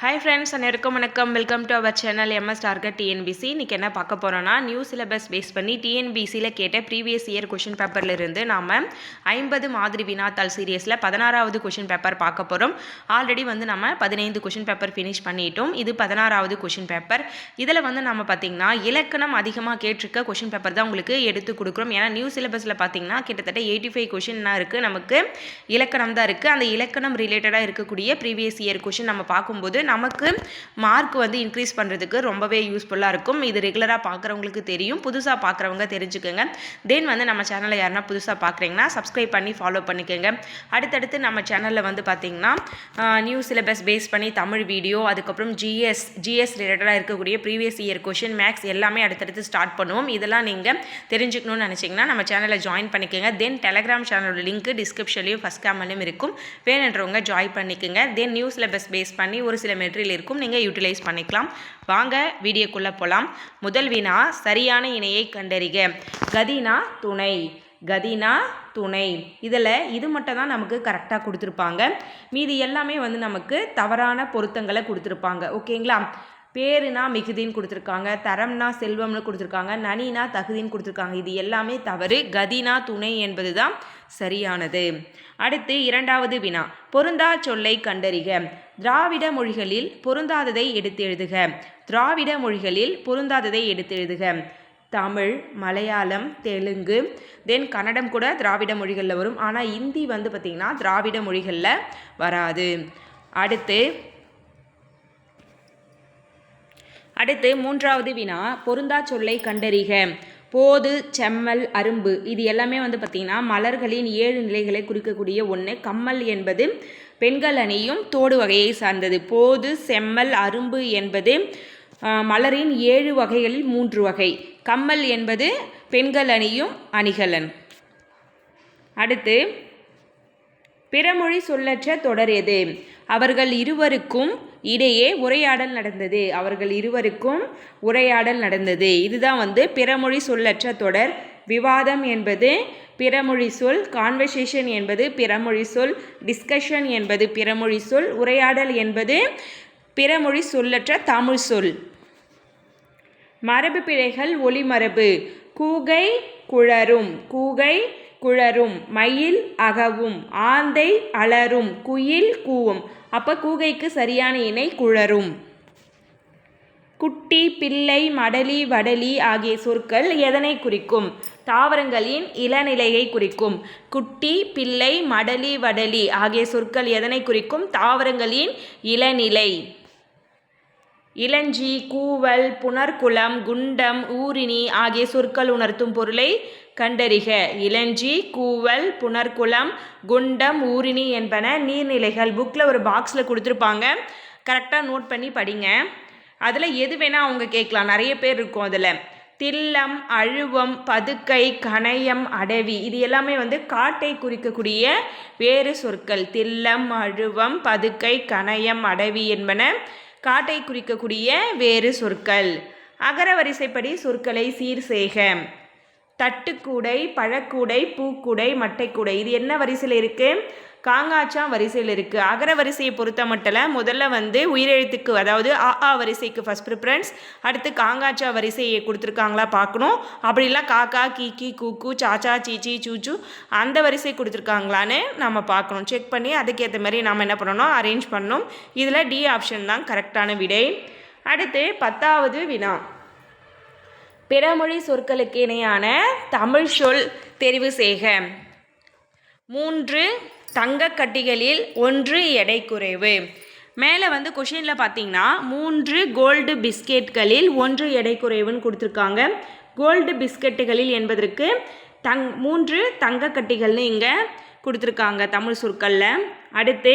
Hi friends அனைவருக்கும் வணக்கம். Welcome to our channel MS target TNPSC இன்றைக்கி என்ன பார்க்க போகிறோன்னா நியூ சிலபஸ் பேஸ் பண்ணி டிஎன்பிசியில் கேட்ட ப்ரீவியஸ் இயர் கொஷின் பேப்பர்லேருந்து நாம் ஐம்பது மாதிரி வினாத்தாள் சீரியஸில் பதினாறாவது கொஷின் பேப்பர் பார்க்க போகிறோம் ஆல்ரெடி வந்து நம்ம பதினைந்து கொஷின் பேப்பர் ஃபினிஷ் பண்ணிட்டோம். இது பதினாறாவது கொஷின் பேப்பர் இதில் வந்து நம்ம பார்த்திங்கன்னா இலக்கணம் அதிகமாக கேட்டிருக்க கொஷின் பேப்பர் தான் உங்களுக்கு எடுத்து கொடுக்குறோம். ஏன்னா நியூ சிலபஸில் பார்த்திங்கன்னா கிட்டத்தட்ட எயிட்டி ஃபைவ் கொஷின்னா இருக்குது நமக்கு இலக்கணம் தான் இருக்குது அந்த இலக்கணம் ரிலேட்டடாக இருக்கக்கூடிய ப்ரீவியஸ் இயர் கொஷின் நம்ம பார்க்கும்போது நமக்கு மார்க் வந்து இன்க்ரீஸ் பண்ணுறதுக்கு ரொம்பவே யூஸ்ஃபுல்லாக இருக்கும். இது ரெகுலராக பார்க்குறவங்களுக்கு தெரியும். புதுசாக பார்க்குறவங்க தெரிஞ்சுக்கோங்க. தென் வந்து நம்ம சேனலை யாருன்னா புதுசாக பார்க்குறீங்கன்னா சப்ஸ்கிரைப் பண்ணி ஃபாலோ பண்ணிக்கோங்க. அடுத்தடுத்து நம்ம சேனலில் வந்து பார்த்திங்கன்னா நியூ சிலபஸ் பேஸ் பண்ணி தமிழ் வீடியோ அதுக்கப்புறம் ஜிஎஸ் ஜிஎஸ் ரிலேட்டடாக இருக்கக்கூடிய ப்ரீவியஸ் இயர் கொஷின் மேக்ஸ் எல்லாமே அடுத்தடுத்து ஸ்டார்ட் பண்ணுவோம். இதெல்லாம் நீங்கள் தெரிஞ்சுக்கணும்னு நினச்சிங்கன்னா நம்ம சேனலை ஜாயின் பண்ணிக்கோங்க. தென் டெலகிராம் சேனலோட லிங்க் டிஸ்கிரிப்ஷன்லையும் ஃபஸ்ட் கேமர்லையும் இருக்கும். வேணுன்றவங்க ஜாயின் பண்ணிக்கோங்க. தென் நியூ சிலபஸ் பேஸ் பண்ணி ஒரு சில மெட்டீரியல் இருக்கும். நீங்கள் யூட்டிலைஸ் பண்ணிக்கலாம். வாங்க வீடியோக்குள்ளே போகலாம் முதல் வினா சரியான இணையை கண்டறிக. கதினா துணை. கதினா துணை. இதில் இது மட்டும் தான் நமக்கு கரெக்டாக கொடுத்துருப்பாங்க. மீதி எல்லாமே வந்து நமக்கு தவறான பொருத்தங்களை கொடுத்துருப்பாங்க. ஓகேங்களா? பேருனா மிகுதின்னு கொடுத்துருக்காங்க. தரம்னா செல்வம்னு கொடுத்துருக்காங்க. நனினா தகுதின்னு கொடுத்துருக்காங்க. இது எல்லாமே தவறு. கதினா துணை என்பது தான் சரியானது. அடுத்து இரண்டாவது வினா பொருந்தா சொல்லை கண்டறிக. திராவிட மொழிகளில் பொருந்தாததை எடுத்து எழுதுக. திராவிட மொழிகளில் பொருந்தாததை எடுத்து எழுதுக. தமிழ் மலையாளம் தெலுங்கு தென் கன்னடம் கூட திராவிட மொழிகளில் வரும். ஆனால் இந்தி வந்து பார்த்திங்கன்னா திராவிட மொழிகளில் வராது. அடுத்து அடுத்து மூன்றாவது வினா பொருந்தா சொல்லை கண்டறிக. போது செம்மல் அரும்பு இது எல்லாமே வந்து பார்த்திங்கன்னா மலர்களின் ஏழு நிலைகளை குறிக்கக்கூடிய ஒன்று கம்மல் என்பது பெண்கள் அணியும் தோடு வகையை சார்ந்தது. போது செம்மல் அரும்பு என்பது மலரின் ஏழு வகைகளில் மூன்று வகை. கம்மல் என்பது பெண்கள் அணியும் அணிகலன். அடுத்து பிறமொழி சொல்லற்ற தொடர் எது? அவர்கள் இருவருக்கும் இடையே உரையாடல் நடந்தது. அவர்கள் இருவருக்கும் உரையாடல் நடந்தது. இதுதான் வந்து பிறமொழி சொல்லற்ற தொடர் விவாதம் என்பது பிறமொழி சொல் கான்வர்சேஷன் என்பது பிறமொழி சொல் டிஸ்கஷன் என்பது பிறமொழி சொல் உரையாடல் என்பது பிறமொழி சொல்லற்ற தமிழ் சொல். மரபு பிழைகள் ஒளிமரபு கூகை குழரும் கூகை குழரும் மயில் அகவும் ஆந்தை அலரும் குயில் கூவும். அப்போ கூகைக்கு சரியான இணை குழரும். குட்டி பிள்ளை மடலி வடலி ஆகிய சொற்கள் எதனை குறிக்கும்? தாவரங்களின் இளநிலையை குறிக்கும். குட்டி பிள்ளை மடலி வடலி ஆகிய சொற்கள் எதனை குறிக்கும்? தாவரங்களின் இளநிலை. இளஞ்சி கூவல் புனர்குலம் குண்டம் ஊரினி ஆகிய சொற்கள் உணர்த்தும் பொருளை கண்டறிக. இளஞ்சி கூவல் புனர்குலம் குண்டம் ஊரினி என்பன நீர்நிலைகள். புக்கில் ஒரு பாக்ஸில் கொடுத்துருப்பாங்க. கரெக்டாக நோட் பண்ணி படிங்க. அதில் எது வேணால் அவங்க கேட்கலாம். நிறைய பேர் இருக்கும் அதில். தில்லம் அழுவம் பதுக்கை கணையம் அடவி இது எல்லாமே வந்து காட்டை குறிக்கக்கூடிய வேறு சொற்கள். தில்லம் அழுவம் பதுக்கை கணையம் அடவி என்பன காட்டை குறிக்கக்கூடிய வேறு சொற்கள். அகர வரிசைப்படி சொற்களை சீர் செய்க. தட்டுக்கூடை பழக்கூடை பூக்கூடை மட்டைக்கூடை இது என்ன வரிசையில் இருக்குது காங்காச்சா வரிசையில் இருக்குது அகர வரிசையை பொறுத்த மட்டும் முதல்ல வந்து உயிரெழுத்துக்கு அதாவது ஆ ஆ வரிசைக்கு ஃபஸ்ட் ப்ரிஃபரன்ஸ் அடுத்து காங்காச்சா வரிசையை கொடுத்துருக்காங்களா பார்க்கணும். அப்படிலாம் காக்கா கீக்கி கூக்கு சாச்சா சீச்சி சூச்சு அந்த வரிசை கொடுத்துருக்காங்களான்னு நம்ம பார்க்கணும். செக் பண்ணி அதுக்கேற்ற மாதிரி நம்ம என்ன பண்ணணும்? அரேஞ்ச் பண்ணணும். இதில் டி ஆப்ஷன் தான் கரெக்டான விடை. அடுத்து பத்தாவது வினா. பிறமொழி சொற்களுக்கு இணையான தமிழ் சொல் தெரிவு செய்க. மூன்று தங்க கட்டிகளில் ஒன்று எடை குறைவு மேலே வந்து கொஷினில் பார்த்தீங்கன்னா மூன்று கோல்டு பிஸ்கெட்களில் ஒன்று எடை குறைவுன்னு கொடுத்துருக்காங்க. கோல்டு பிஸ்கெட்டுகளில் என்பதற்கு தங் மூன்று தங்க கட்டிகள்னு இங்கே கொடுத்துருக்காங்க தமிழ் சொற்களில். அடுத்து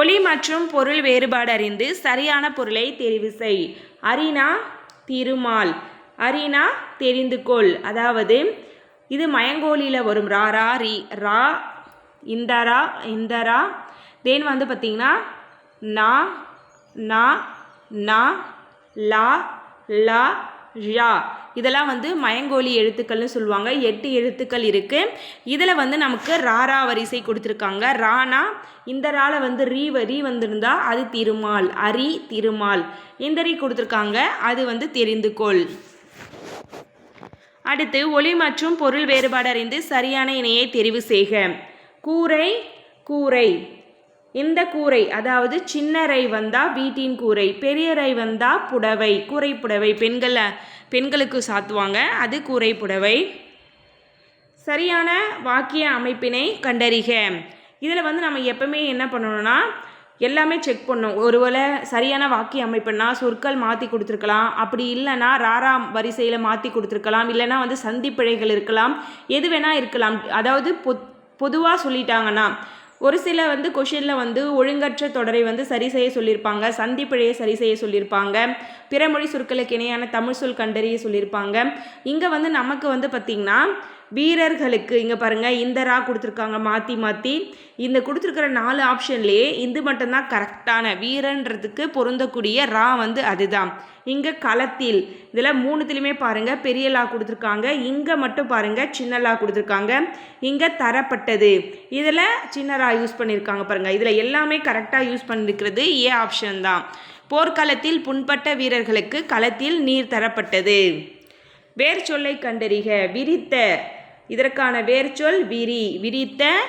ஒளி மற்றும் பொருள் வேறுபாடு அறிந்து சரியான பொருளை தெரிவு செய். அரினா திருமால். அரினா தெரிந்து கொள் அதாவது இது மயங்கோலியில் வரும். ரா ரா ரி ரா இந்தரா இந்தரா. தென் வந்து பார்த்திங்கன்னா நா நா நா லா லா ழா. இதெல்லாம் வந்து மயங்கோலி எழுத்துக்கள்னு சொல்லுவாங்க. எட்டு எழுத்துக்கள் இருக்குது இதில் வந்து நமக்கு ராரா வரிசை கொடுத்துருக்காங்க. ரானா இந்த ரால வந்து ரீ வரி வந்திருந்தா அது திருமால் அரி திருமால். இந்த ரீ கொடுத்துருக்காங்க. அது வந்து தெரிந்து கொள் அடுத்து ஒளி மற்றும் பொருள் வேறுபாடு அறிந்து சரியான இணையை தெரிவு செய்க. கூரை கூரை. இந்த கூரை அதாவது சின்ன ரை வந்தால் வீட்டின் கூரை பெரிய ரை வந்தால் புடவை கூரை புடவை பெண்களை பெண்களுக்கு சாத்துவாங்க அது கூரை புடவை சரியான வாக்கிய அமைப்பினை கண்டறிக. இதில் வந்து நம்ம எப்பவுமே என்ன பண்ணணும்னா எல்லாமே செக் பண்ணணும். ஒருவேளை சரியான வாக்கிய அமைப்புனா சொற்கள் மாற்றி கொடுத்துருக்கலாம். அப்படி இல்லைன்னா ராரா வரிசையில் மாற்றி கொடுத்துருக்கலாம். இல்லைன்னா வந்து சந்திப்பிழைகள் இருக்கலாம். எது வேணால் இருக்கலாம். அதாவது பொத் பொதுவாக சொல்லிட்டாங்கன்னா ஒரு சில வந்து கொஷினில் வந்து ஒழுங்கற்ற தொடரை வந்து சரி செய்ய சொல்லியிருப்பாங்க சந்திப்பிழையை சரி செய்ய சொல்லியிருப்பாங்க பிறமொழி சொற்களுக்கு இணையான தமிழ் சொல் கண்டறிய சொல்லியிருப்பாங்க இங்கே வந்து நமக்கு வந்து பார்த்திங்கன்னா வீரர்களுக்கு இங்கே பாருங்கள் இந்த ரா கொடுத்துருக்காங்க மாற்றி மாற்றி இந்த கொடுத்துருக்கிற நாலு ஆப்ஷன்லேயே இது மட்டும்தான் கரெக்டான வீரன்றதுக்கு பொருந்தக்கூடிய ரா வந்து அதுதான். இங்கே களத்தில் இதில் மூணுத்துலேயுமே பாருங்கள் பெரிய லா கொடுத்துருக்காங்க இங்கே மட்டும் பாருங்கள் சின்ன லா கொடுத்துருக்காங்க. இங்கே தரப்பட்டது. இதில் சின்ன ரா யூஸ் பண்ணியிருக்காங்க பாருங்கள் இதில் எல்லாமே கரெக்டாக யூஸ் பண்ணியிருக்கிறது ஏ ஆப்ஷன் தான். போர்க்களத்தில் புண்பட்ட வீரர்களுக்கு களத்தில் நீர் தரப்பட்டது. வேர் சொல்லை கண்டறிக விரித்த இதற்கான வேர்ச்சொல் விரி விரித்த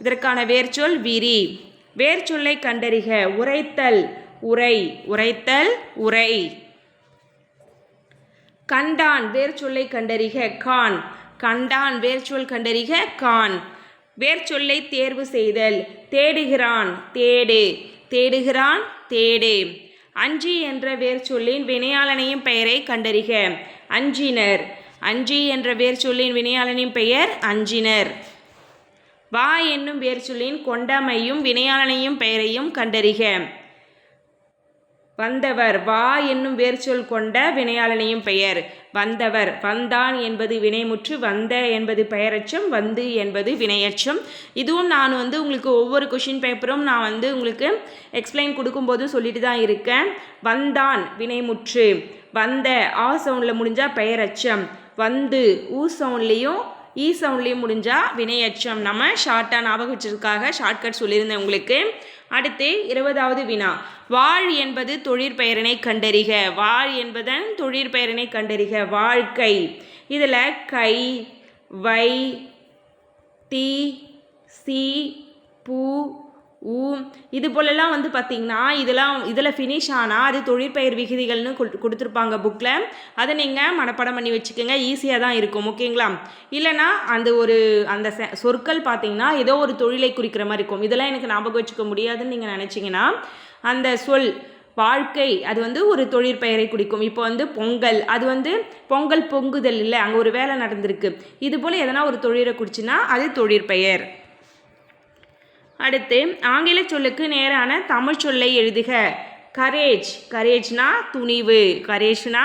இதற்கான வேர்ச்சொல் விரி. வேர்ச்சொல்லை கண்டறிக. உரைத்தல் உரை உரைத்தல் உரை. கண்டான் வேர்ச்சொல்லை கண்டறிக. கான். கண்டான் வேர்ச்சொல் கண்டறிக. கான். வேர்ச்சொல்லை தேர்வு செய்தல். தேடுகிறான் தேடு. தேடுகிறான் தேடு. அஞ்சி என்ற வேர்ச்சொல்லின் வினையாளனையும் பெயரை கண்டறிக. அஞ்சினர். அஞ்சி என்ற வேர்ச்சொல்லின் வினையாளனின் பெயர் அஞ்சினர். வா என்னும் வேர்ச்சொல்லின் கொண்டமையும் வினையாளனையும் பெயரையும் கண்டறிக. வந்தவர் வா என்னும் வேர்ச்சொல் கொண்ட வினையாளனையும் பெயர். வந்தவர் வந்தான் என்பது வினைமுற்று வந்த என்பது பெயரச்சம் வந்து என்பது வினையச்சம். இதுவும் நான் வந்து உங்களுக்கு ஒவ்வொரு கொஷின் பேப்பரும் நான் வந்து உங்களுக்கு எக்ஸ்பிளைன் கொடுக்கும்போதும் சொல்லிட்டு தான் இருக்கேன். வந்தான் வினைமுற்று. வந்த ஆ சவுண்டில் முடிஞ்சால் பெயரச்சம். வந்து ஊ சவுண்ட்லேயும் ஈ சவுண்ட்லேயும் முடிஞ்சால் வினையச்சம் நம்ம ஷார்ட்டாக ஞாபகம் வச்சிருக்காக ஷார்ட்கட் சொல்லியிருந்தேன் உங்களுக்கு. அடுத்து இருபதாவது வினா. வாழ் என்பது தொழிற்பெயரனை கண்டறிக. வாழ் என்பதன் தொழிற்பெயரனை கண்டறிக. வாழ்க்கை. இதில் கை வை தி சி பூ ஊ இது போலலாம் வந்து பார்த்திங்கன்னா இதெல்லாம் இதில் ஃபினிஷ் ஆனால் அது தொழிற்பெயர் விகுதிகள்னு கொடுத்துருப்பாங்க புக்கில் அதை நீங்கள் மனப்பாடம் பண்ணி வச்சுக்கோங்க. ஈஸியாக தான் இருக்கும். ஓகேங்களா இல்லைனா அந்த ஒரு அந்த சொற்கள் பார்த்தீங்கன்னா ஏதோ ஒரு தொழிலை குறிக்கிற மாதிரி இருக்கும். இதெல்லாம் எனக்கு ஞாபகம் வச்சுக்க முடியாதுன்னு நீங்கள் நினச்சிங்கன்னா அந்த சொல் வாழ்க்கை அது வந்து ஒரு தொழிற்பெயரை குறிக்கும். இப்போ வந்து பொங்கல் அது வந்து பொங்கல் பொங்குதல் இல்லை. அங்கே ஒரு வேலை நடந்திருக்கு. இது போல் எதனா ஒரு தொழிலை குறிச்சுன்னா அது தொழிற்பெயர். அடுத்து ஆங்கில சொல்லுக்கு நேரான தமிழ் சொல்லை எழுதுக. கரேஜ் கரேஜ்னா துணிவு. கரேஜ்னா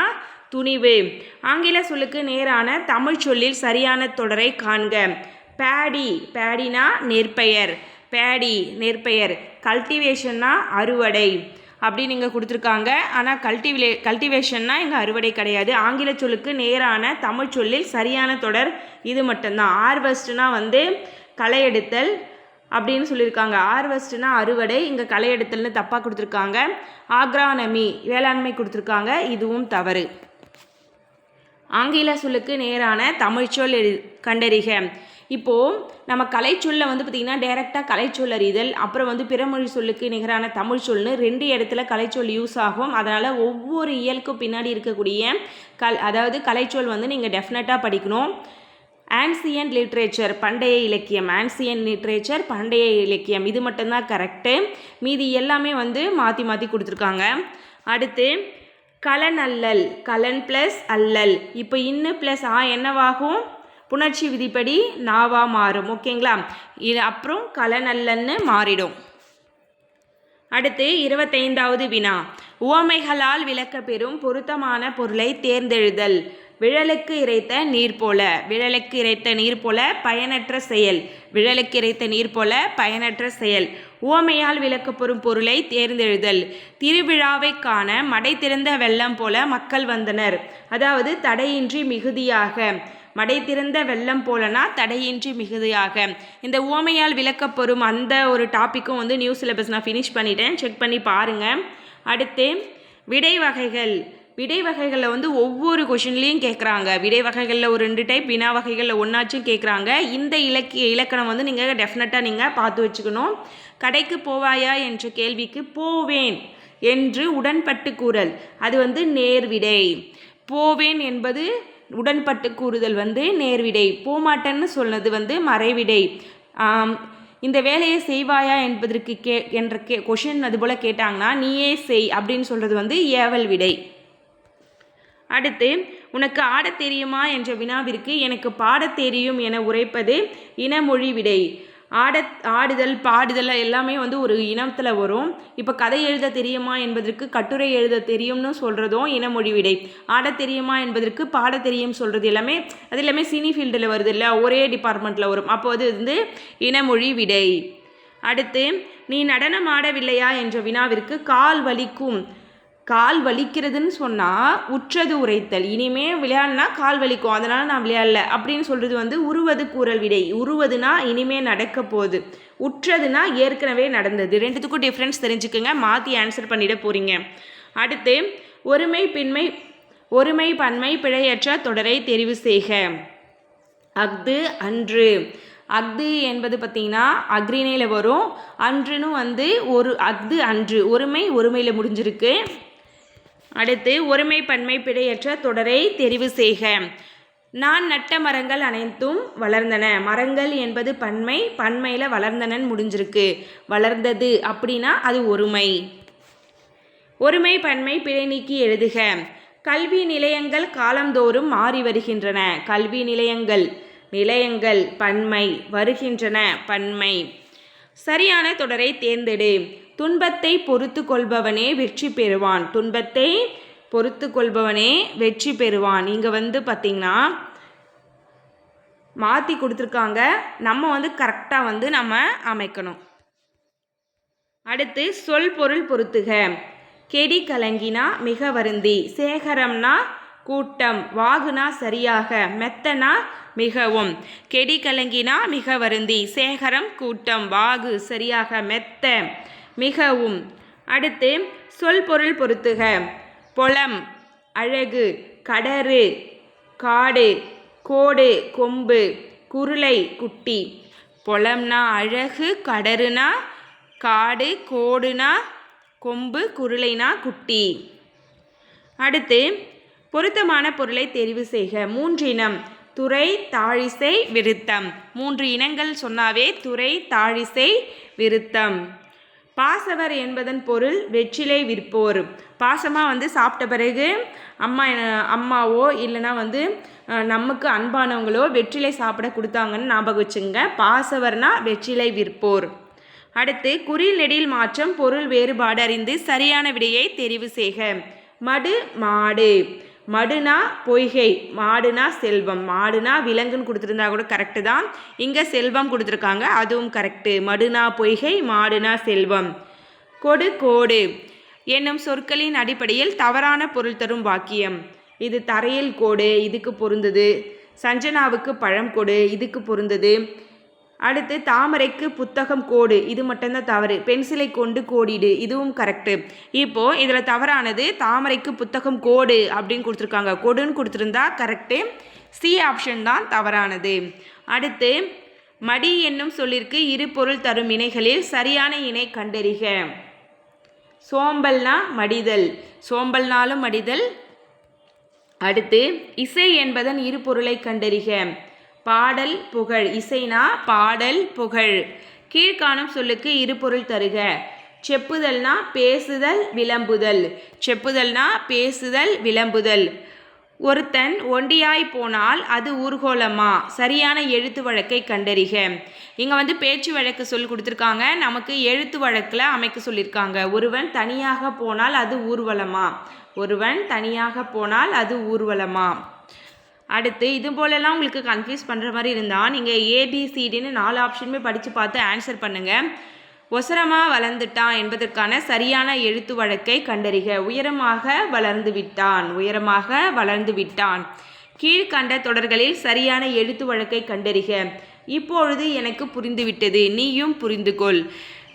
துணிவு. ஆங்கில சொல்லுக்கு நேரான தமிழ் சொல்லில் சரியான தொடரை காண்க. பேடி பேடினா நெற்பெயர். பேடி நெற்பெயர். கல்டிவேஷன்னா அறுவடை. அப்படின்னு இங்கே கொடுத்துருக்காங்க. ஆனால் கல்டிவிலே கல்டிவேஷன்னா இங்கே அறுவடை கிடையாது. ஆங்கில சொல்லுக்கு நேரான தமிழ் சொல்லில் சரியான தொடர் இது மட்டும்தான். ஆர்வஸ்ட்னா வந்து களை எடுத்தல் அப்படின்னு சொல்லியிருக்காங்க. ஆர்வஸ்ட்னா அறுவடை இங்கே கலையெடுத்தல்னு தப்பாக கொடுத்துருக்காங்க. ஆக்ரானமி வேளாண்மை கொடுத்துருக்காங்க. இதுவும் தவறு. ஆங்கில சொல்லுக்கு நேரான தமிழ்ச்சொல் எழு கண்டறிக. இப்போது நம்ம கலைச்சொல்ல வந்து பார்த்திங்கன்னா டைரெக்டாக கலைச்சொல் அறிதல் அப்புறம் வந்து பிறமொழி சொல்லுக்கு நிகரான தமிழ் சொல்னு ரெண்டு இடத்துல கலைச்சொல் யூஸ் ஆகும். அதனால் ஒவ்வொரு இயலுக்கும் பின்னாடி இருக்கக்கூடிய கல் அதாவது கலைச்சொல் வந்து நீங்கள் டெஃபினட்டாக படிக்கணும். ஆன்சியன் லிட்ரேச்சர் பண்டைய இலக்கியம். ஆன்சியன் லிட்ரேச்சர் பண்டைய இலக்கியம். இது மட்டும்தான் கரெக்டு மீதி எல்லாமே வந்து மாற்றி மாற்றி கொடுத்துருக்காங்க. அடுத்து கலன் அல்லல் கலன் ப்ளஸ் அல்லல். இப்போ இன்னு ப்ளஸ் ஆ என்னவாகும்? புணர்ச்சி விதிப்படி நாவா மாறும். ஓகேங்களா இது அப்புறம் கலநல்லன்னு மாறிடும். அடுத்து இருபத்தைந்தாவது வினா. உவமைகளால் விளக்கப்பெறும் பொருத்தமான பொருளை தேர்ந்தெழுதல். விழலுக்கு இறைத்த நீர் போல விழலுக்கு இறைத்த நீர் போல பயனற்ற செயல் விழலுக்கு இறைத்த நீர் போல பயனற்ற செயல். ஓமையால் விளக்கப்பெறும் பொருளை தேர்ந்தெழுதல். திருவிழாவை காண மடை திறந்த வெள்ளம் போல மக்கள் வந்தனர். அதாவது தடையின்றி மிகுதியாக. மடை திறந்த வெள்ளம் போலனா தடையின்றி மிகுதியாக. இந்த ஓமையால் விளக்கப்பெறும் அந்த ஒரு டாப்பிக்கும் வந்து நியூ சிலபஸ் நான் ஃபினிஷ் பண்ணிட்டேன். செக் பண்ணி பாருங்கள் அடுத்து விடை வகைகள். விடை வகைகளில் வந்து ஒவ்வொரு கொஷின்லேயும் கேட்குறாங்க விடை வகைகளில் ஒரு ரெண்டு டைப் வினா வகைகளில் ஒன்றாச்சும் கேட்குறாங்க இந்த இலக்கிய இலக்கணம் வந்து நீங்கள் டெஃபினட்டாக நீங்கள் பார்த்து வச்சுக்கணும். கடைக்கு போவாயா என்ற கேள்விக்கு போவேன் என்று உடன்பட்டு கூறல். அது வந்து நேர்விடை. போவேன் என்பது உடன்பட்டு கூறுதல் வந்து நேர்விடை. போமாட்டேன்னு சொன்னது வந்து மறைவிடை. இந்த வேலையை செய்வாயா என்பதற்கு கே என்ற கே கொஷின் அதுபோல் கேட்டாங்கன்னா நீயே செய் அப்படின்னு சொல்கிறது வந்து ஏவல் விடை. அடுத்து உனக்கு ஆடத் தெரியுமா? என்ற வினாவிற்கு எனக்கு பாடத் தெரியும் என உரைப்பது இனமொழி விடை. ஆட ஆடுதல் பாடுதல் எல்லாமே வந்து ஒரு இனத்தில் வரும். இப்போ கதை எழுத தெரியுமா என்பதற்கு கட்டுரை எழுத தெரியும்னு சொல்கிறதும் இனமொழி விடை. ஆடத் தெரியுமா என்பதற்கு பாட தெரியும் சொல்கிறது எல்லாமே அது எல்லாமே சினி ஃபீல்டில் வருது இல்லை ஒரே டிபார்ட்மெண்ட்டில் வரும். அப்போ அது வந்து இனமொழி விடை. அடுத்து நீ நடனம் ஆடவில்லையா? என்ற வினாவிற்கு கால் வலிக்கும். கால் வலிக்கிறதுன்னு சொன்னால் உற்றது உரைத்தல். இனிமே விளையாடினா கால் வலிக்கும். அதனால் நான் விளையாடல. அப்படின்னு சொல்கிறது வந்து உருவது கூறல் விடை. உருவதுனா இனிமே நடக்க போகுது. உற்றதுனா ஏற்கனவே நடந்தது. ரெண்டுத்துக்கும் டிஃப்ரென்ஸ் தெரிஞ்சுக்கோங்க. மாற்றி ஆன்சர் பண்ணிட போகிறீங்க அடுத்து ஒருமை பின்மை ஒருமை பன்மை பிழையற்ற தொடரை தெரிவு செய்க. அஃது அன்று. அஃது என்பது பார்த்திங்கன்னா அக்ரிணையில் வரும். அன்றுன்னு வந்து ஒரு அஃது அன்று. ஒருமை ஒருமையில் முடிஞ்சிருக்கு. அடுத்து ஒருமை பன்மை பிழையற்ற தொடரை தெரிவு செய்க. நான் நட்ட மரங்கள் அனைத்தும் வளர்ந்தன. மரங்கள் என்பது பன்மை பன்மையில் வளர்ந்தனன்னு முடிஞ்சிருக்கு. வளர்ந்தது அப்படின்னா அது ஒருமை. ஒருமை பன்மை பிழை நீக்கி எழுதுக. கல்வி நிலையங்கள் காலந்தோறும் மாறி வருகின்றன. கல்வி நிலையங்கள் நிலையங்கள் பன்மை வருகின்றன. பன்மை. சரியான தொடரை தேர்ந்தெடு. துன்பத்தை பொறுத்து கொள்பவனே வெற்றி பெறுவான். துன்பத்தை பொறுத்து கொள்பவனே வெற்றி பெறுவான். இங்கே வந்து பார்த்திங்கன்னா மாற்றி கொடுத்துருக்காங்க. நம்ம வந்து கரெக்டாக வந்து நம்ம அமைக்கணும். அடுத்து சொல் பொருள் பொருத்துக. கெடி கலங்கினா மிக வருந்தி. சேகரம்னா கூட்டம். வாகுனா சரியாக. மெத்தனா மிகவும். கெடி கலங்கினா மிக வருந்தி. சேகரம் கூட்டம். வாகு சரியாக. மெத்த. மிகவும். அடுத்து சொல் பொருள் பொருத்துக. பொலம் அழகு கடறு காடு கோடு கொம்பு குருளை குட்டி. பொலம்னா அழகு கடறுனா காடு கோடுனா கொம்பு குருளைனா குட்டி. அடுத்து பொருத்தமான பொருளை தெரிவு செய்க. மூன்று இனம் துறை தாழிசை விருத்தம். மூன்று இனங்கள் சொன்னாவே துறை தாழிசை விருத்தம். பாசவர் என்பதன் பொருள் வெற்றிலை விற்போர். பாசமாக வந்து சாப்பிட்ட பிறகு அம்மா அம்மாவோ இல்லைனா வந்து நமக்கு அன்பானவங்களோ வெற்றிலை சாப்பிட கொடுத்தாங்கன்னு ஞாபகம் வச்சுங்க பாசவர்னா வெற்றிலை விற்போர். அடுத்து குறில் நெடில் மாற்றம் பொருள் வேறுபாடு அறிந்து சரியான விடையை தெரிவு செய்க. மடு மாடு. மடுனா பொய்கை மாடுனா செல்வம். மாடுனா விலங்குன்னு கொடுத்துருந்தா கூட கரெக்டு தான். இங்கே செல்வம் கொடுத்துருக்காங்க அதுவும் கரெக்டு மடுனா பொய்கை மாடுனா செல்வம். கொடு கோடு. என்னும் சொற்களின் அடிப்படையில் தவறான பொருள் தரும் வாக்கியம். இது தரையில் கோடு இதுக்கு பொருந்தது. சஞ்சனாவுக்கு பழம் கொடு இதுக்கு பொருந்தது. அடுத்து தாமரைக்கு புத்தகம் கோடு. இது மட்டும்தான் தவறு. பென்சிலை கொண்டு கோடிடு. இதுவும் கரெக்டு இப்போ இதில் தவறானது தாமரைக்கு புத்தகம் கோடு அப்படின்னு கொடுத்துருக்காங்க. கொடுன்னு கொடுத்துருந்தா கரெக்டு சி ஆப்ஷன் தான் தவறானது. அடுத்து மடி என்னும் சொல்லிற்கு இரு பொருள் தரும் இணைகளில் சரியான இணை கண்டறிக. சோம்பல்னா மடிதல். சோம்பல்னாலும் மடிதல். அடுத்து இசை என்பதன் இரு பொருளை கண்டறிக. பாடல் புகழ். இசைனா பாடல் புகழ். கீழ்காணும் சொல்லுக்கு இரு பொருள் தருக. செப்புதல்னா பேசுதல் விளம்புதல். செப்புதல்னா பேசுதல் விளம்புதல். ஒருத்தன் ஒண்டியாய் போனால் அது ஊர்கோலமா சரியான எழுத்து வழக்கை கண்டறிக. இங்கே வந்து பேச்சு வழக்கு சொல்லி கொடுத்துருக்காங்க. நமக்கு எழுத்து வழக்கில் அமைக்க சொல்லியிருக்காங்க. ஒருவன் தனியாக போனால் அது ஊர்வலமா? ஒருவன் தனியாக போனால் அது ஊர்வலமா? அடுத்து இது போலலாம் உங்களுக்கு கன்ஃபியூஸ் பண்ணுற மாதிரி இருந்தால் நீங்கள் ஏபிசிடின்னு நாலு ஆப்ஷனுமே படித்து பார்த்து ஆன்சர் பண்ணுங்கள் ஒசரமாக வளர்ந்துட்டான் என்பதற்கான சரியான எழுத்து வழக்கை கண்டறிக. உயரமாக வளர்ந்து விட்டான். உயரமாக வளர்ந்து விட்டான். கீழ்கண்ட தொடர்களில் சரியான எழுத்து வழக்கை கண்டறிக. இப்பொழுது எனக்கு புரிந்துவிட்டது நீயும் புரிந்து கொள்.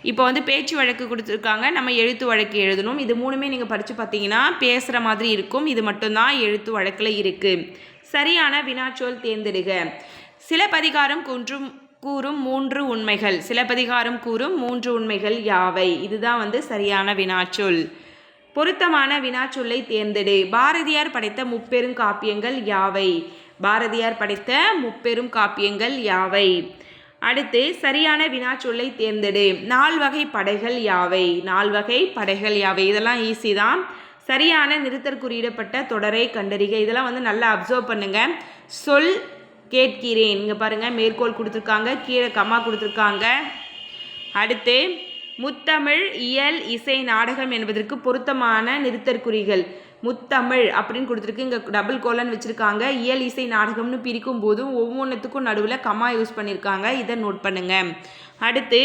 இப்போ வந்து பேச்சு வழக்கு கொடுத்துருக்காங்க. நம்ம எழுத்து வழக்கு எழுதணும். இது மூணுமே நீங்கள் படித்து பார்த்தீங்கன்னா பேசுகிற மாதிரி இருக்கும். இது மட்டும்தான் எழுத்து வழக்கில் இருக்குது சரியான வினாச்சொல் தேர்ந்தெடுக. சிலப்பதிகாரம் குன்றும் கூறும் மூன்று உண்மைகள். சிலப்பதிகாரம் கூறும் மூன்று உண்மைகள் யாவை? இதுதான் வந்து சரியான வினாச்சொல். பொருத்தமான வினாச்சொல்லை தேர்ந்தெடு. பாரதியார் படைத்த முப்பெரும் காப்பியங்கள் யாவை? பாரதியார் படைத்த முப்பெரும் காப்பியங்கள் யாவை? அடுத்து சரியான வினாச்சொல்லை தேர்ந்தெடு. நால்வகை படைகள் யாவை? நால்வகை படைகள் யாவை? இதெல்லாம் ஈஸி தான். சரியான நிறுத்தற் குறியிடப்பட்ட தொடரை கண்டறிக. இதெல்லாம் வந்து நல்லா அப்சர்வ் பண்ணுங்க. சொல் கேட்கிறேன். இங்கே பாருங்கள் மேற்கோள் கொடுத்துருக்காங்க கீழே கம்மா கொடுத்துருக்காங்க. அடுத்து முத்தமிழ் இயல் இசை நாடகம் என்பதற்கு பொருத்தமான நிறுத்தற்குறிகள் முத்தமிழ் அப்படின்னு கொடுத்துருக்கு. இங்கே டபுள் கோலன் வச்சுருக்காங்க. இயல் இசை நாடகம்னு பிரிக்கும் போதும் ஒவ்வொன்றுத்துக்கும் நடுவில் கம்மா யூஸ் பண்ணியிருக்காங்க இதை நோட் பண்ணுங்கள் அடுத்து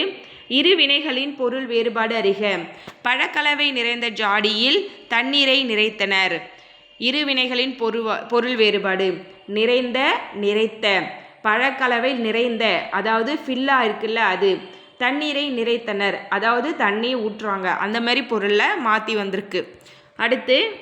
இரு வினைகளின் பொருள் வேறுபாடு அறிக. பழக்கலவை நிறைந்த ஜாடியில் தண்ணீரை நிறைத்தனர். இரு வினைகளின் பொரு பொருள் வேறுபாடு. நிறைந்த நிறைத்த. பழக்கலவை நிறைந்த அதாவது ஃபில்லா இருக்குல்ல அது. தண்ணீரை நிறைத்தனர். அதாவது தண்ணி ஊற்றுறாங்க. அந்த மாதிரி பொருளில் மாற்றி வந்திருக்கு. அடுத்து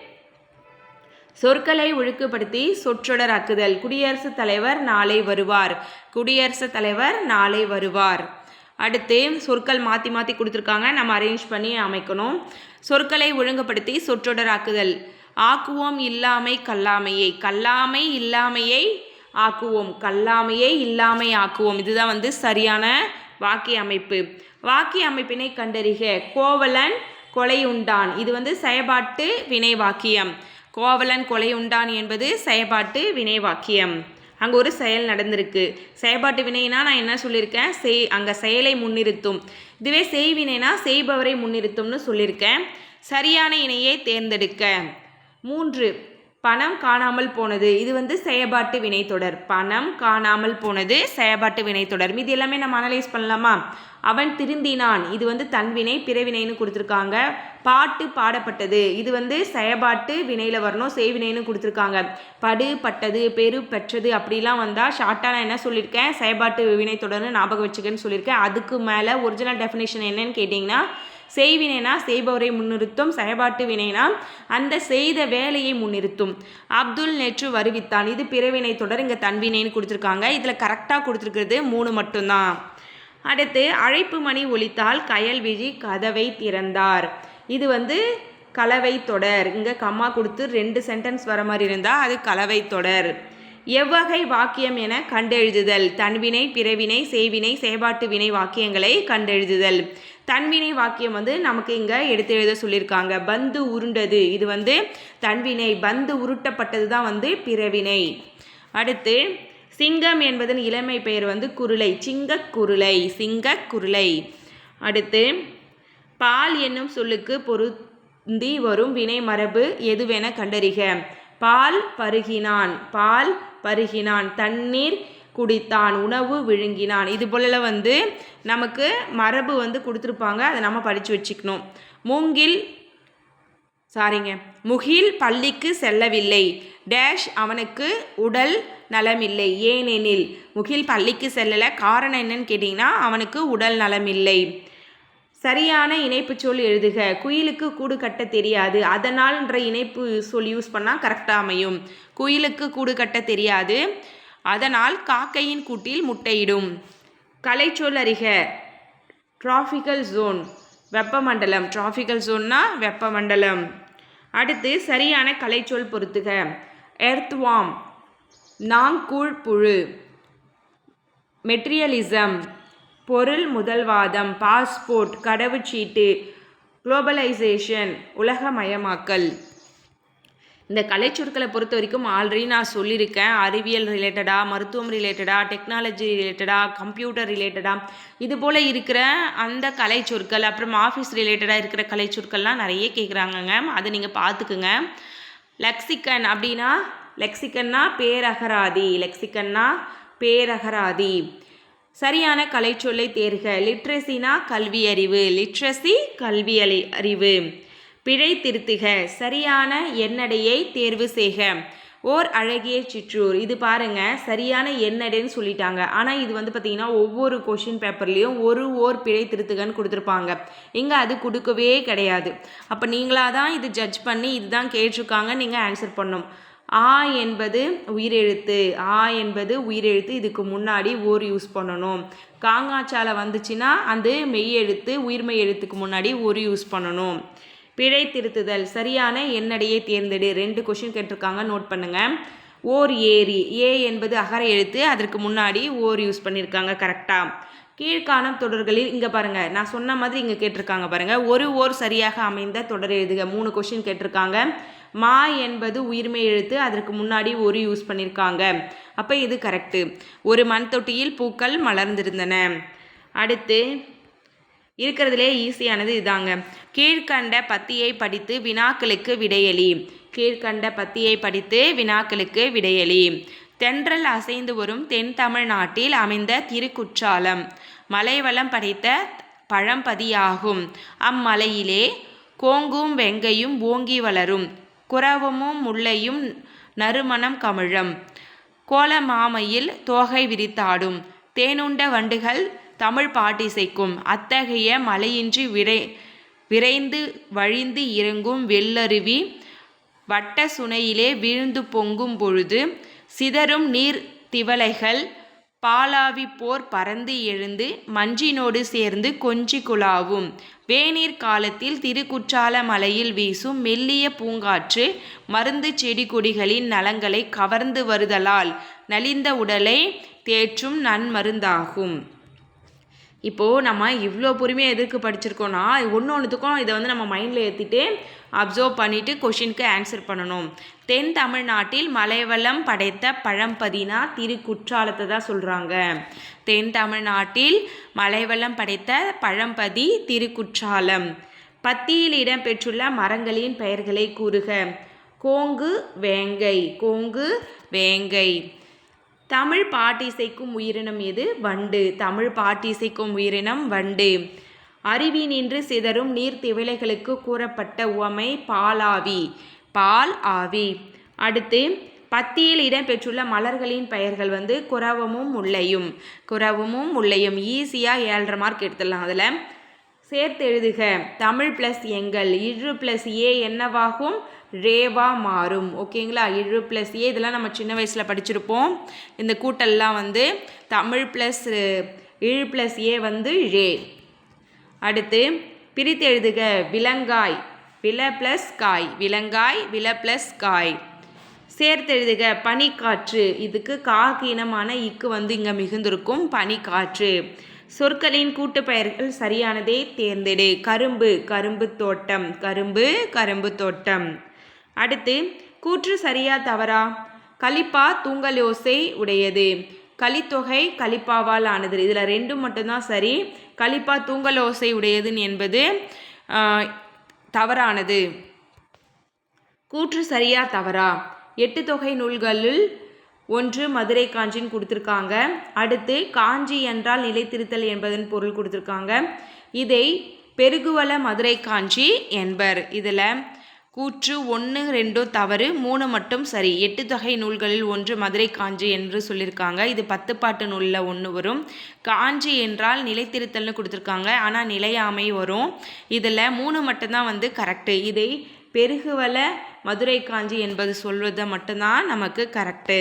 சொற்களை ஒழுங்குபடுத்தி சொற்றொடராக்குதல் குடியரசுத் தலைவர் நாளை வருவார். குடியரசுத் தலைவர் நாளை வருவார். அடுத்து சொற்கள் மாற்றி மாற்றி கொடுத்துருக்காங்க. நம்ம அரேஞ்ச் பண்ணி அமைக்கணும். சொற்களை ஒழுங்குபடுத்தி சொற்றொடராக்குதல். ஆக்குவோம் இல்லாமை கல்லாமையை. கல்லாமை இல்லாமையை ஆக்குவோம். கல்லாமையை இல்லாமை ஆக்குவோம். இதுதான் வந்து சரியான வாக்கிய அமைப்பு. வாக்கிய அமைப்பினை கண்டறிக. கோவலன் கொலை உண்டான் இது வந்து செயபாட்டு வினை வாக்கியம் கோவலன் கொலையுண்டான் என்பது செயபாட்டு வினை வாக்கியம் அங்கே ஒரு செயல் நடந்திருக்கு. செயல்பாட்டு வினைனா நான் என்ன சொல்லியிருக்கேன் செய் அங்கே செயலை முன்னிறுத்தும். இதுவே செய்வினைனா செய்பவரை முன்னிறுத்தும்னு சொல்லியிருக்கேன் சரியான இணையை தேர்ந்தெடுக்க. மூன்று பணம் காணாமல் போனது. இது வந்து செயபாட்டு வினைத்தொடர் பணம் காணாமல் போனது செயபாட்டு வினைத்தொடர் மீதி எல்லாமே நம்ம அனலைஸ் பண்ணலாமா? அவன் திருந்தினான். இது வந்து தன்வினை பிறவினைன்னு கொடுத்துருக்காங்க. பாட்டு பாடப்பட்டது. இது வந்து செயபாட்டு வினையில் வரணும் செய்வினைன்னு கொடுத்துருக்காங்க. படு பட்டது பெரு பெற்றது அப்படிலாம் வந்தால் ஷார்ட்டாக நான் என்ன சொல்லியிருக்கேன்? செயபாட்டு வினைத்தொடர்னு ஞாபகம் வச்சுக்கன்னு சொல்லியிருக்கேன். அதுக்கு மேலே ஒரிஜினல் டெஃபினேஷன் என்னன்னு கேட்டிங்கன்னா செய்வினைனா? செய்பவரை முன்னிறுத்தும். செயபாட்டு வினைனா அந்த செய்த வேலையை முன்னிறுத்தும். அப்துல் நேற்று வருவித்தான். இது பிறவினை தொடர் இங்கே தன்வினைன்னு கொடுத்துருக்காங்க. இதில் கரெக்டாக கொடுத்துருக்கிறது மூணு மட்டும்தான். அடுத்து அழைப்பு மணி ஒலித்தால் கயல்விழி கதவை திறந்தார். இது வந்து கலவை தொடர். இங்கே கம்மா கொடுத்து ரெண்டு சென்டென்ஸ் வர மாதிரி இருந்தால் அது கலவை தொடர். எவ்வகை வாக்கியம் என கண்டெழுதுதல். தன்வினை பிறவினை செய்வினை செயபாட்டு வினை வாக்கியங்களை கண்டெழுதுதல். தன்வினை வாக்கியம் வந்து நமக்கு இங்கே எடுத்து எழுத சொல்லியிருக்காங்க. பந்து உருண்டது. இது வந்து தன்வினை பந்து உருட்டப்பட்டது தான் வந்து பிறவினை. அடுத்து சிங்கம் என்பதன் இளமை பெயர் வந்து குருளை சிங்கக் குருளை சிங்கக் குருளை. அடுத்து பால் என்னும் சொல்லுக்கு பொருந்தி வரும் வினை மரபு எதுவென கண்டறிக. பால் பருகினான் பால் பருகினான் தண்ணீர் குடித்தான் உணவு விழுங்கினான். இது போல வந்து நமக்கு மரபு வந்து கொடுத்துருப்பாங்க. அதை நம்ம படித்து வச்சுக்கணும். மூங்கில் சாரிங்க முகில் பள்ளிக்கு செல்லவில்லை. டேஷ் அவனுக்கு உடல் நலமில்லை. ஏனெனில் முகில் பள்ளிக்கு செல்லலை. காரணம் என்னன்னு கேட்டிங்கன்னா அவனுக்கு உடல் நலமில்லை. சரியான இணைப்பு சொல் எழுதுக. குயிலுக்கு கூடு கட்ட தெரியாது. அதனால்ன்ற இணைப்பு சொல் யூஸ் பண்ணால் கரெக்டாக அமையும். குயிலுக்கு கூடு கட்ட தெரியாது. அதனால் காக்கையின் கூட்டில் முட்டையிடும். கலைச்சொல் அறிக. டிராஃபிக்கல் ஜோன் வெப்பமண்டலம். டிராஃபிக்கல் ஜோன்னா வெப்பமண்டலம். அடுத்து சரியான கலைச்சொல் பொறுத்துக எர்த்வாம் நாங்கூழ் புழு. மெட்ரியலிசம் பொருள் முதல்வாதம். பாஸ்போர்ட் கடவுச்சீட்டு. குளோபலைசேஷன் உலகமயமாக்கல். இந்த கலைச்சொற்களை பொறுத்த வரைக்கும் ஆல்ரெடி நான் சொல்லியிருக்கேன். அறிவியல் ரிலேட்டடாக மருத்துவம் ரிலேட்டடாக டெக்னாலஜி ரிலேட்டடாக கம்ப்யூட்டர் ரிலேட்டடாக இது போல் இருக்கிற அந்த கலைச்சொற்கள் அப்புறம் ஆஃபீஸ் ரிலேட்டடாக இருக்கிற கலைச்சொற்கள்லாம் நிறைய கேட்குறாங்கங்க அதை நீங்கள் பார்த்துக்குங்க லெக்சிக்கன் அப்படின்னா லெக்சிக்கன்னா பேரகராதி லெக்சிக்கன்னா பேரகராதி. சரியான கலைச்சொல்லை தேர்க. லிட்ரஸினா கல்வி அறிவு லிட்ரஸி கல்வி அறிவு. பிழை திருத்துக. சரியான எண்ணடையை தேர்வு செய்க. ஓர் அழகிய சிற்றூர். இது பாருங்க சரியான எண்ணடைன்னு சொல்லிட்டாங்க. ஆனால் இது வந்து பார்த்தீங்கன்னா ஒவ்வொரு கொஷின் பேப்பர்லேயும் ஒரு ஓர் பிழை திருத்துகன்னு கொடுத்துருப்பாங்க. இங்கே அது கொடுக்கவே கிடையாது. அப்போ நீங்களாக தான் இது ஜட்ஜ் பண்ணி இதுதான் கேட்டிருக்காங்க நீங்கள் ஆன்சர் பண்ணணும். ஆ என்பது உயிரெழுத்து. ஆ என்பது உயிரெழுத்து. இதுக்கு முன்னாடி ஓர் யூஸ் பண்ணணும். காங்காச்சால வந்துச்சுன்னா அந்த மெய் எழுத்து உயிர்மெய் எழுத்துக்கு முன்னாடி ஒரு யூஸ் பண்ணணும். பிழை திருத்துதல். சரியான எண்ணடையை தேர்ந்தெடு. ரெண்டு கொஷின் கேட்டிருக்காங்க. நோட் பண்ணுங்க. ஓர் ஏரி. ஏ என்பது அகர எழுத்து. அதற்கு முன்னாடி ஓர் யூஸ் பண்ணியிருக்காங்க கரெக்டாக கீழ்காணும் தொடர்களில் இங்கே பாருங்கள் நான் சொன்ன மாதிரி இங்கே கேட்டிருக்காங்க பாருங்கள் ஒரு ஓர் சரியாக அமைந்த தொடர் எழுதுக. மூணு கொஷின் கேட்டிருக்காங்க. மா என்பது உயிர்மை எழுத்து. அதற்கு முன்னாடி ஒரு யூஸ் பண்ணியிருக்காங்க அப்போ இது கரெக்டு ஒரு மண் தொட்டியில் பூக்கள் மலர்ந்திருந்தன. அடுத்து இருக்கிறதுலே ஈஸியானது இதாங்க. கீழ்கண்ட பத்தியை படித்து வினாக்களுக்கு விடையளி. கீழ்கண்ட பத்தியை படித்து வினாக்களுக்கு விடையளி. தென்றல் அசைந்து வரும் தென் தமிழ்நாட்டில் அமைந்த திருக்குற்றாலம். மலைவளம் படைத்த பழம்பதியாகும். அம்மலையிலே கோங்கும் வெங்கையும் ஓங்கி வளரும். குரவமும் முல்லையும் நறுமணம் கமிழம். கோலமாமையில் தோகை விரித்தாடும். தேனுண்ட வண்டுகள் தமிழ் பாட்டிசைக்கும் அத்தகைய மலையின்றி விரை விரைந்து வழிந்து இறங்கும் வெள்ளருவி வட்ட சுனையிலே வீழ்ந்து பொங்கும் பொழுது சிதறும் நீர் திவலைகள் பாலாவி போர் பறந்து எழுந்து மஞ்சினோடு சேர்ந்து கொஞ்சி குழாவும். வேநீர் காலத்தில் திருக்குற்றால மலையில் வீசும் மெல்லிய பூங்காற்று மருந்து செடி கொடிகளின் நலங்களை கவர்ந்து வருதலால் நலிந்த உடலை தேற்றும் நன்மருந்தாகும். இப்போது நம்ம இவ்வளோ பொறுமையாக எதற்கு படிச்சிருக்கோன்னா ஒன்று ஒன்றுத்துக்கும் இதை வந்து நம்ம மைண்டில் ஏற்றிட்டு அப்சர்வ் பண்ணிவிட்டு கொஷினுக்கு ஆன்சர் பண்ணணும். தென் தமிழ்நாட்டில் மலைவளம் படைத்த பழம்பதினா திருக்குற்றாலத்தை தான் சொல்கிறாங்க தென் தமிழ்நாட்டில் மலைவளம் படைத்த பழம்பதி திருக்குற்றாலம். பத்தியில் இடம்பெற்றுள்ள மரங்களின் பெயர்களை கூறுக. கோங்கு வேங்கை கோங்கு வேங்கை. தமிழ் பாட்டிசைக்கும் உயிரினம் எது? வண்டு. தமிழ் பாட்டிசைக்கும் உயிரினம் வண்டு. அருவினின்று சிதறும் நீர் திவலைகளுக்கு கூறப்பட்ட உவமை பாலாவி. பால் ஆவி. அடுத்து பத்தியில் இடம்பெற்றுள்ள மலர்களின் பெயர்கள் வந்து குரவமும் முல்லையும். குரவமும் முல்லையும் ஈஸியாக ஏழரை மார்க் எடுத்துடலாம் அதில். சேர்த்து எழுதுக தமிழ் ப்ளஸ் எங்கள். இரு ப்ளஸ் ஏ என்னவாகும்? ரேவாக மாறும். ஓகேங்களா இழு ப்ளஸ் ஏ இதெல்லாம் நம்ம சின்ன வயசில் படிச்சிருப்போம். இந்த கூட்டெல்லாம் வந்து தமிழ் ப்ளஸ் இழு ப்ளஸ் ஏ வந்து ரே. அடுத்து பிரித்து எழுதுக விலங்காய். வில ப்ளஸ் காய். விலங்காய் வில ப்ளஸ் காய். சேர்த்து எழுதுக பனிக்காற்று. இதுக்கு காக்கு இனமான இக்கு வந்து இங்கே மிகுந்திருக்கும் பனிக்காற்று. சொற்களின் கூட்டு பெயர்கள் சரியானதை தேர்ந்தெடு. கரும்பு கரும்பு தோட்டம். கரும்பு கரும்பு தோட்டம். அடுத்து கூற்று சரியா தவறா? கலிப்பா தூங்கலோசை உடையது. கலித்தொகை கலிப்பாவால் ஆனது. இதில் ரெண்டும் மட்டும்தான் சரி. கலிப்பா தூங்கலோசை உடையதுன்னு என்பது தவறானது. கூற்று சரியா தவறா? எட்டு தொகை நூல்களில் ஒன்று மதுரை காஞ்சின்னு கொடுத்துருக்காங்க. அடுத்து காஞ்சி என்றால் நிலைத்திருத்தல் என்பதன் பொருள் கொடுத்துருக்காங்க. இதை பெருகுவல மதுரை காஞ்சி என்பர். இதில் கூற்று ஒன்று ரெண்டும் தவறு மூணு மட்டும் சரி. எட்டு தொகை நூல்களில் ஒன்று மதுரை காஞ்சி என்று சொல்லியிருக்காங்க. இது பத்து பாட்டு நூலில் ஒன்று வரும். காஞ்சி என்றால் நிலைத்திருத்தல்னு கொடுத்துருக்காங்க. ஆனால் நிலையாமை வரும். இதில் மூணு மட்டும்தான் வந்து கரெக்டு இதை பெருகுவல மதுரை காஞ்சி என்பது சொல்வது மட்டும்தான் நமக்கு கரெக்டு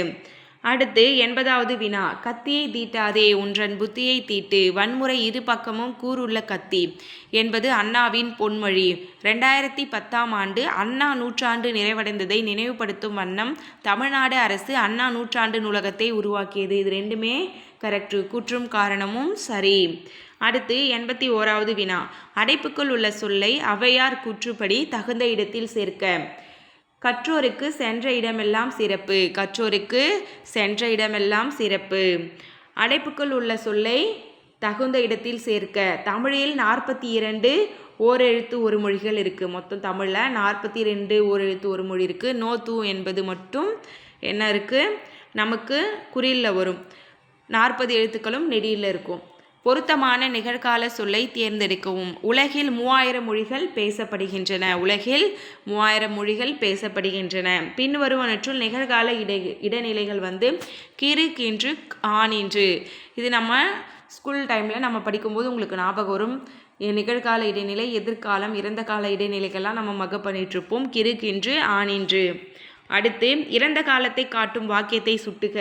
அடுத்து எண்பதாவது வினா. கத்தியை தீட்டாதே உன்றன் புத்தியை தீட்டு. வன்முறை இரு பக்கமும் கூறுள்ள கத்தி என்பது அண்ணாவின் பொன்மொழி. ரெண்டாயிரத்தி பத்தாம் ஆண்டு அண்ணா நூற்றாண்டு நிறைவடைந்ததை நினைவுபடுத்தும் வண்ணம் தமிழ்நாடு அரசு அண்ணா நூற்றாண்டு நூலகத்தை உருவாக்கியது. இது ரெண்டுமே கரெக்டு கூற்றும் காரணமும் சரி. அடுத்து எண்பத்தி ஓராவது வினா. அடைப்புக்குள் உள்ள சொல்லை அவையார் கூற்றுப்படி தகுந்த இடத்தில் சேர்க்க. கற்றோருக்கு சென்ற இடமெல்லாம் சிறப்பு. கற்றோருக்கு சென்ற இடமெல்லாம் சிறப்பு. அடைப்புக்குள் உள்ள சொல்லை தகுந்த இடத்தில் சேர்க்க. தமிழில் நாற்பத்தி இரண்டு ஓரெழுத்து ஒரு மொழிகள் இருக்குது மொத்தம் தமிழில் நாற்பத்தி ரெண்டு ஓரெழுத்து ஒரு மொழி இருக்குது நோ தூ என்பது மட்டும் என்ன இருக்குது நமக்கு குறியில் வரும். நாற்பது எழுத்துக்களும் நெடியில் இருக்கும். பொருத்தமான நிகழ்கால சொல்லை தேர்ந்தெடுக்கவும். உலகில் மூவாயிரம் மொழிகள் பேசப்படுகின்றன. உலகில் மூவாயிரம் மொழிகள் பேசப்படுகின்றன. பின்வருவனற்றுள் நிகழ்கால இடை இடைநிலைகள் வந்து கிறு கின்று ஆனின்று இது நம்ம ஸ்கூல் டைமில் நம்ம படிக்கும்போது உங்களுக்கு ஞாபகம் வரும். நிகழ்கால இடைநிலை எதிர்காலம் இறந்த கால இடைநிலைகள்லாம் நம்ம மக பண்ணிகிட்ருப்போம் கிறு ஆனின்று அடுத்து இறந்த காலத்தை காட்டும் வாக்கியத்தை சுட்டுக.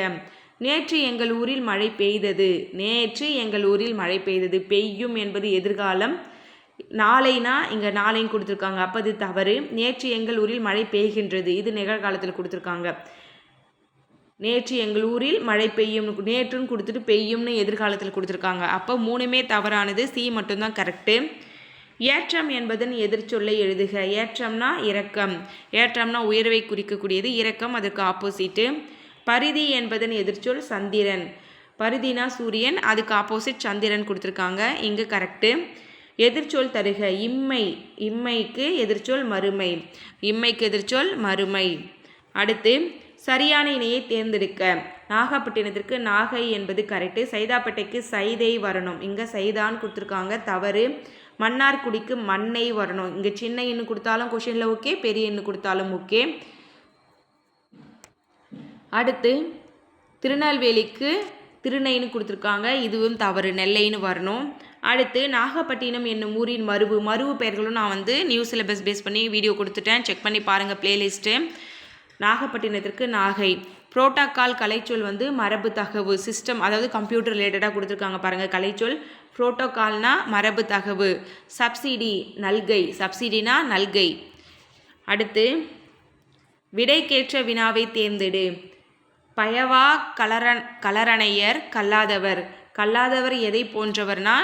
நேற்று எங்கள் ஊரில் மழை பெய்தது. நேற்று எங்கள் ஊரில் மழை பெய்தது. பெய்யும் என்பது எதிர்காலம். நாளைனா இங்கே நாளையும் கொடுத்துருக்காங்க. அப்போ அது தவறு. நேற்று எங்கள் ஊரில் மழை பெய்கின்றது. இது நிகழ்காலத்தில் கொடுத்துருக்காங்க. நேற்று எங்கள் ஊரில் மழை பெய்யும் நேற்றுன்னு கொடுத்துட்டு பெய்யும்னு எதிர்காலத்தில் கொடுத்துருக்காங்க. அப்போ மூணுமே தவறானது. சி மட்டும்தான் கரெக்டு ஏற்றம் என்பதன் எதிர்ச்சொல்லை எழுதுக. ஏற்றம்னா இரக்கம். ஏற்றம்னா உயர்வை குறிக்கக்கூடியது. இரக்கம் அதற்கு ஆப்போசிட்டு பரிதி என்பதன் எதிர்ச்சொல் சந்திரன். பரிதினா சூரியன் அதுக்கு ஆப்போசிட் சந்திரன் கொடுத்துருக்காங்க. இங்கே கரெக்டு எதிர்ச்சொல் தருக இம்மை இம்மைக்கு எதிர்ச்சொல் மறுமை. இம்மைக்கு எதிர்ச்சொல் மறுமை. அடுத்து சரியான இணையை தேர்ந்தெடுக்க. நாகப்பட்டினத்திற்கு நாகை என்பது கரெக்டு சைதாப்பேட்டைக்கு சைதை வரணும். இங்கே சைதான்னு கொடுத்துருக்காங்க. தவறு. மன்னார்குடிக்கு மண்ணை வரணும். இங்கே சின்ன எண்ணு கொடுத்தாலும் கொஷினில் ஓகே பெரிய எண்ணு கொடுத்தாலும் ஓகே அடுத்து திருநெல்வேலிக்கு திருநெய்னு கொடுத்துருக்காங்க. இதுவும் தவறு. நெல்லைன்னு வரணும். அடுத்து நாகப்பட்டினம் என்னும் ஊரின் மருவு மருவு பெயர்களும் நான் வந்து நியூ சிலபஸ் பேஸ் பண்ணி வீடியோ கொடுத்துட்டேன். செக் பண்ணி பாருங்கள் பிளேலிஸ்ட்டு நாகப்பட்டினத்திற்கு நாகை. புரோட்டோக்கால் கலைச்சொல் வந்து மரபு தகவு சிஸ்டம் அதாவது கம்ப்யூட்டர் ரிலேட்டடாக கொடுத்துருக்காங்க பாருங்கள் கலைச்சொல். புரோட்டோகால்னா மரபு தகவு. சப்சிடி நல்கை. சப்சிடினா நல்கை. அடுத்து விடைக்கேற்ற வினாவை தேர்ந்தெடு. பயவா கலரன் கலரணையர் கல்லாதவர். கல்லாதவர் எதை போன்றவர்னா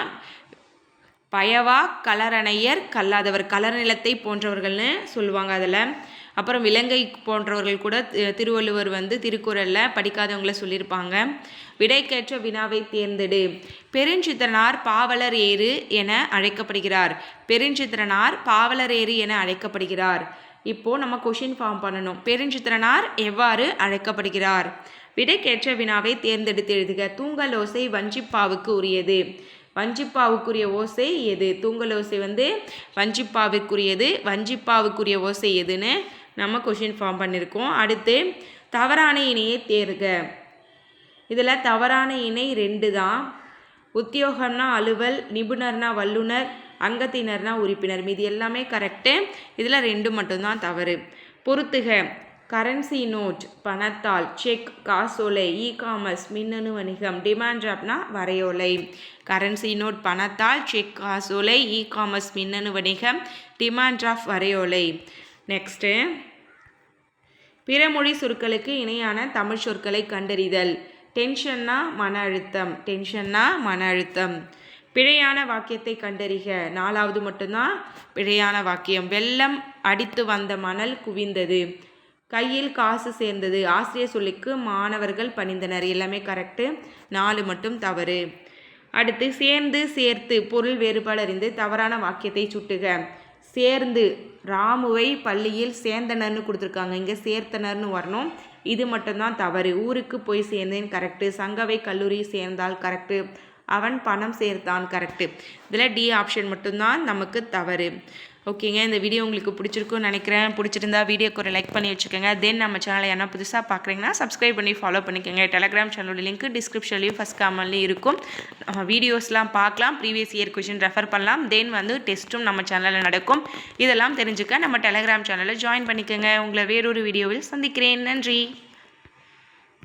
பயவா கலரணையர் கல்லாதவர். கலர் நிலத்தை போன்றவர்கள்னு சொல்லுவாங்க அதில். அப்புறம் விலங்கை போன்றவர்கள் கூட தி- திருவள்ளுவர் வந்து திருக்குறளில் படிக்காதவங்கள சொல்லியிருப்பாங்க. விடைக்கேற்ற வினாவை தேர்ந்தெடு. பெருஞ்சித்திரனார் பாவலர் ஏறு என அழைக்கப்படுகிறார். பெருஞ்சித்திரனார் பாவலர் ஏறு என அழைக்கப்படுகிறார். இப்போது நம்ம கொஷின் ஃபார்ம் பண்ணணும். பெருஞ்சித்திரனார் எவ்வாறு அழைக்கப்படுகிறார்? விடைக்கேற்ற வினாவை தேர்ந்தெடுத்து எழுதுக. தூங்கல் ஓசை வஞ்சிப்பாவுக்கு உரியது. வஞ்சிப்பாவுக்குரிய ஓசை எது? தூங்கல் ஓசை வந்து வஞ்சிப்பாவுக்குரியது வஞ்சிப்பாவுக்குரிய ஓசை எதுன்னு நம்ம கொஷின் ஃபார்ம் பண்ணியிருக்கோம் அடுத்து தவறான இணையை தேர்க. இதில் தவறான இணை ரெண்டு தான். உத்தியோகம்னா அலுவல் நிபுணர்னா வல்லுனர் அங்கத்தினர்னா உறுப்பினர். மீது எல்லாமே கரெக்டு இதில் ரெண்டு மட்டும்தான் தவறு. பொறுத்துக. கரன்சி நோட் பணத்தால் செக் காசோலை இ காமர்ஸ் மின்னணு வணிகம் டிமாண்ட் ட்ராப்னா வரையோலை கரன்சி நோட் பணத்தால் செக் காசோலை இ காமர்ஸ் மின்னணு வணிகம் டிமாண்ட் ட்ராப் வரையோலை நெக்ஸ்ட்டு பிறமொழி சொற்களுக்கு இணையான தமிழ் சொற்களை கண்டறிதல். டென்ஷன்னா மன அழுத்தம். டென்ஷன்னா மன அழுத்தம். பிழையான வாக்கியத்தை கண்டறிக. நாலாவது மட்டும்தான். பிழையான வாக்கியம். வெள்ளம் அடித்து வந்த மணல் குவிந்தது. கையில் காசு சேர்ந்தது. ஆசிரியர் சொல்லிக்கு மாணவர்கள் பணிந்தனர். எல்லாமே கரெக்டு நாலு மட்டும் தவறு. அடுத்து சேர்ந்து சேர்த்து பொருள் வேறுபாடு அறிந்து தவறான வாக்கியத்தை சுட்டுக. சேர்ந்து ராமுவை பள்ளியில் சேர்ந்தனர்னு கொடுத்துருக்காங்க. இங்கே சேர்த்தனர்னு வரணும். இது மட்டும்தான் தவறு. ஊருக்கு போய் சேர்ந்தேன் கரெக்டு சங்கவை கல்லூரி சேர்ந்தால் கரெக்டு அவன் பணம் சேர்த்தான் கரெக்டு இதில் டி ஆப்ஷன் மட்டும்தான் நமக்கு தவறு. ஓகேங்க இந்த வீடியோ உங்களுக்கு பிடிச்சிருக்கும்னு நினைக்கிறேன். பிடிச்சிருந்தா வீடியோக்கு ஒரு லைக் பண்ணி வச்சுக்கோங்க. தென் நம்ம சேனலை என்ன புதுசாக பார்க்குறீங்கன்னா சப்ஸ்கிரைப் பண்ணி ஃபாலோ பண்ணிக்கோங்க. டெலகிராம் சேனலோட லிங்க் டிஸ்கிரிப்ஷன்லேயும் ஃபஸ்ட் காமன்லேயும் இருக்கும். வீடியோஸ்லாம் பார்க்கலாம். ப்ரீவியஸ் இயர் கொஷின் ரெஃபர் பண்ணலாம். தென் வந்து டெஸ்ட்டும் நம்ம சேனலில் நடக்கும். இதெல்லாம் தெரிஞ்சுக்க நம்ம டெலகிராம் சேனலை ஜாயின் பண்ணிக்கோங்க. உங்களை வேறொரு வீடியோவில் சந்திக்கிறேன். நன்றி.